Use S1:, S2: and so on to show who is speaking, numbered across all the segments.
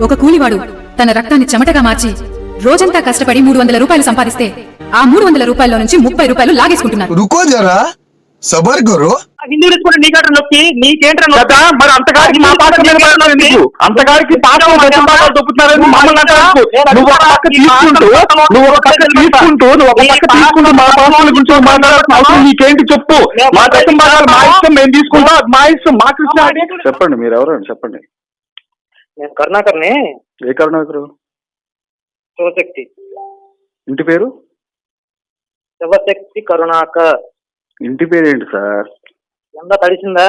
S1: ఒక కూలివాడు తన రక్తాన్ని చెమటగా మార్చి రోజంతా కష్టపడి మూడు వందల రూపాయలు సంపాదిస్తే ఆ మూడు వందల రూపాయల నుంచి ముప్పై రూపాయలు లాగేసుకుంటున్నారు
S2: సబర్
S3: గురు. కూడా
S4: నీ మా మేము మా చెప్పండి మీరు ఎవరండి? చెప్పండి.
S3: నేను కరుణాకర్ని.
S4: ఏ కరుణాకరు?
S3: శివశక్తి.
S4: ఇంటి పేరు?
S3: శివశక్తి కరుణాకర్.
S4: ఇంటి పేరు ఏంటి సార్?
S3: ఎంత తడిసిందా?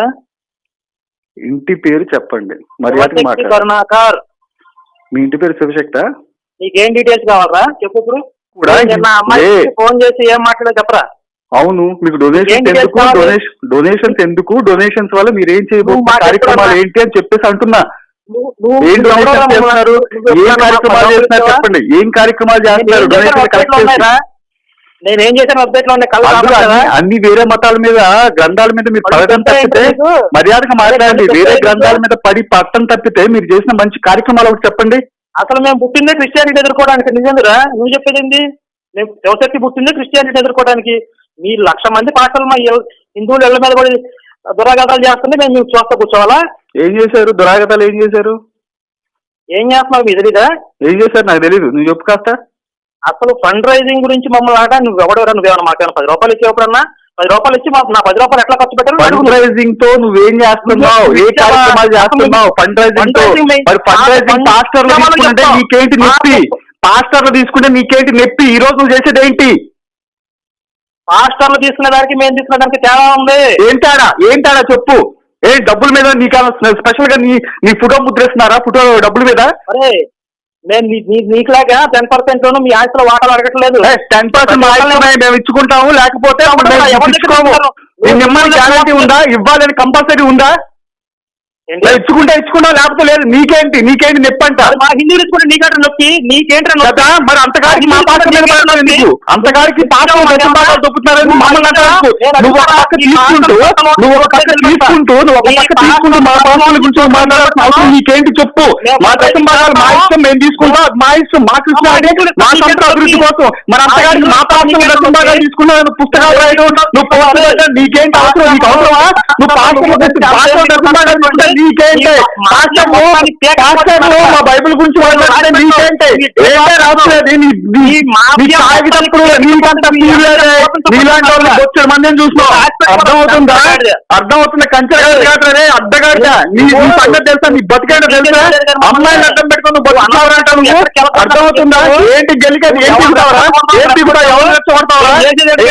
S4: ఇంటి పేరు చెప్పండి.
S3: శివశక్తి
S4: మాట్లాడండి.
S3: కరుణాకర్.
S4: మీ ఇంటి పేరు శివశక్త?
S3: నీకేం డీటెయిల్స్ కావాలా చెప్పు ఇప్పుడు.
S4: కూడా
S3: నేను నా అమ్మాయికి
S4: ఏ.
S3: ఫోన్ చేసి ఏం మాట్లాడో చెప్పరా?
S4: అవును మీకు డొనేషన్స్
S3: ఏంటి
S4: ఎందుకు?
S3: చేస్తావు?
S4: డొనేషన్ డొనేషన్స్ ఎందుకు? డొనేషన్స్ వల్ల మీరు ఏం
S3: నువ్వు
S4: చేయబోతున్న
S3: మాట్లాడుతున్నా.
S4: కార్యక్రమాలు ఏంటి అని చెప్పేసి అంటున్నా. చెప్పండి. ఏం కార్యక్రమాలు చేస్తున్నారు?
S3: నేను ఏం చేశాను
S4: డొనేషన్ కలెక్ట్?
S3: నేను చేశాను?
S4: అన్ని- వేరే మతాల మీద గ్రంథాల మీద మీరు పడటం తప్పితే? మర్యాదగా మాట్లాడండి. వేరే? గ్రంథాల మీద పడి పట్టం తప్పితే మీరు చేసిన మంచి కార్యక్రమాలు ఒకటి చెప్పండి.
S3: అసలు మేము పుట్టిందే క్రిస్టియానిటీ ఎదుర్కోవడానికి. నిజంగా నువ్వు చెప్పేది మేము శివశక్తి పుట్టిందే క్రిస్టియానిటీ ఎదుర్కోవడానికి. మీ లక్ష మంది పాటలు మా హిందువుల ఇళ్ళ మీద కూడా దురాఘాతాలు చేస్తుంటే మేము మేము చూస్తా కూర్చోవాలా?
S4: ఏం చేశారు? దురాగతాలు ఏం చేశారు?
S3: ఏం చేస్తున్నావు? మీ తెలీదా?
S4: ఏం చేశారు? నాకు తెలియదు నువ్వు చెప్పు కాస్త.
S3: అసలు ఫండ్ రైజింగ్ గురించి మమ్మల్ని ఆట నువ్వు ఎవడెవరా నువ్వేమన్నా మాకేమైనా పది రూపాయలు ఇచ్చి ఎప్పుడన్నా? పది రూపాయలు ఇచ్చి మాకు నా పది రూపాయలు ఎట్లా ఖర్చు పెట్టారు?
S4: ఫండ్ రైజింగ్తో నువ్వేం చేస్తున్నావు? ఏ కార్యక్రమాలు చేస్తున్నావు? ఫండ్
S3: రైజింగ్తో
S4: మరి ఫండ్ రైజింగ్ పాస్టర్లు తీసుకుంటే? నీకేంటి నొప్పి? పాస్టర్లు తీసుకుంటే నీకేంటి నొప్పి? ఈ రోజు నువ్వు చేసేది ఏంటి?
S3: మాస్టర్లు తీసుకునే దానికి మేము తీసుకునే దానికి తేడా ఉంది.
S4: ఏంటాడా ఏంటాడా చెప్పు. ఏ డబ్బుల మీద నీకు స్పెషల్గా నీ నీ ఫోటో ముద్రేస్తున్నారా? ఫోటో డబ్బుల మీద?
S3: అరే నేను నీకులాగా టెన్ పర్సెంట్ మీ ఆస్తిలో వాటాలు అడగట్లేదు.
S4: టెన్ పర్సెంట్ మేము ఇచ్చుకుంటాము లేకపోతే ఇవ్వాలని కంపల్సరీ ఉందా? ఇచ్చుకుంటే ఇచ్చుకుంటాం లేకపోతే లేదు. నీకేంటి? నీకేంటి నొప్పి అంట
S3: అది మా హిందీ నీకంటే నీకేంట్రా నొప్పి?
S4: కదా మరి అంతగారికి మా పాత్ర మీద దశంభాగాలు దొప్పుతున్నారని మమ్మల్ని నువ్వు ఒక పక్క తీసుకుంటూ నువ్వు ఒక పక్క తీసుకుంటూ నువ్వు ఒక పక్క తీసుకుంటూ మా పాత్రల గురించి మాట్లాడాల్సిన అవసరం నీకేంటి చెప్పు? మా దశంభాగాలు మా ఇష్టం మేము తీసుకుంటాం. మా ఇష్టం. మా కృష్ణ మా సంస్థ అభివృద్ధి కోసం. మరి అంతగారికి మా పాత్ర దశంభాగాలు తీసుకున్నా నువ్వు పుస్తకాలు రాయడం నువ్వు నీకేంటి అవసరం? నీకు అవసరమా? నువ్వు పాత్ర దశంభాగాలు తీసుకుంటే నీకేంటి? పాస్టర్లు మా బైబిల్ గురించి మాట్లాడితే నీకేంటి? ఏంటే నీ నీకంత నీలాంటి వాళ్ళు వచ్చే మందిని చూస్తున్నావు అర్థమవుతుందా? అర్థమవుతుందా? కంచె కాదురే అడ్డగాడిద. నీ నీ సంగతి తెలుసా? నీ బతికేట తెలుసా? అమ్మాయిని అడ్డం పెట్టుకుని నువ్వు బతుకుతావరా అంటావు నువ్వు? అర్థమవుతుందా? ఏంటి గెలికేది? ఏంటి ఉంటావరా? ఏంటి కూడా ఎవరు రెచ్చగొడతావరా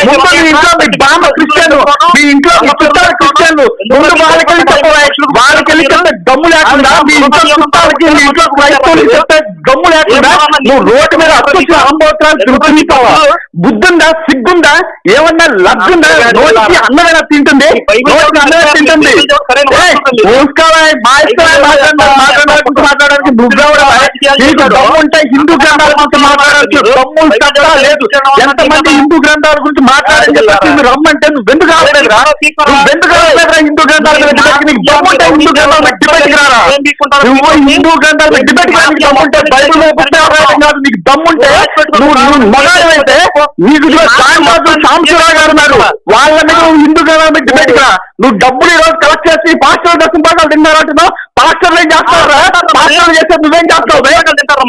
S4: ముందు మీ ఇంట్లో మీ బామ్మ క్రిస్టియన్ మీ ఇంట్లో మీ చుట్టాలు క్రిస్టియన్లు ముందు వాళ్ళకెళ్ళి చెప్పవా వాళ్ళకెళ్ళి చెప్తే గమ్ము లేకుండా మీ ఇంట్లో చుట్టాలకి మీ ఇంట్లో క్రైస్తవులకి చెప్తే గమ్ము లేకుండా నువ్వు రోడ్డు మీద అత్యుచ్చిన అహంభోత్రాలు తిరుగుతుంటావా బుద్ధుందా? సిగ్గుందా? ఏమన్నా లబ్ధుందా నోటికి అన్నమైనా తింటుంది? నోటికి అన్నమైనా తింటుంది? మాట్లాడడానికి మాట్లాడడానికి ఉంటే హిందూ గ్రంథాల గురించి మాట్లాడచ్చు. దమ్ము తప్ప లేదు. ఎంతమంది హిందూ గ్రంథాల గురించి మాట్లాడని నువ్వు రమ్మంటే నువ్వు ఎందుకు రావట్లేదురా నువ్వు ఎందుకు రావట్లేదురా హిందూ గ్రంథాల? నీకు హిందూ గ్రంథాల మీద డిబేట్కి రారా నువ్వు హిందూ గ్రంథాల మీద డిబేట్కి రా, నీకు దమ్ముంటే బైబిల్ రాయడం కాదు. నీకు దమ్ముంటే నువ్వు నువ్వు మగాడమైతే నీకు సాంబాజు సాంశరావు గారు ఉన్నారు. వాళ్ళ మీద నువ్వు హిందూ గ్రంథాల మీద డిబేట్కి రా. నువ్వు డబ్బులు ఈ రోజు కలెక్ట్ చేసి పాస్టర్ దర్శనం పాఠాలు తిన్నారంటున్నావు పాస్టర్లు ఏం చేస్తారా పాస్టర్లు చేస్తే నువ్వేం చేస్తావు బే? పాస్టర్లు చేస్తే నువ్వేం చేస్తున్నావు పాస్టర్ దర్శనం పాఠాలు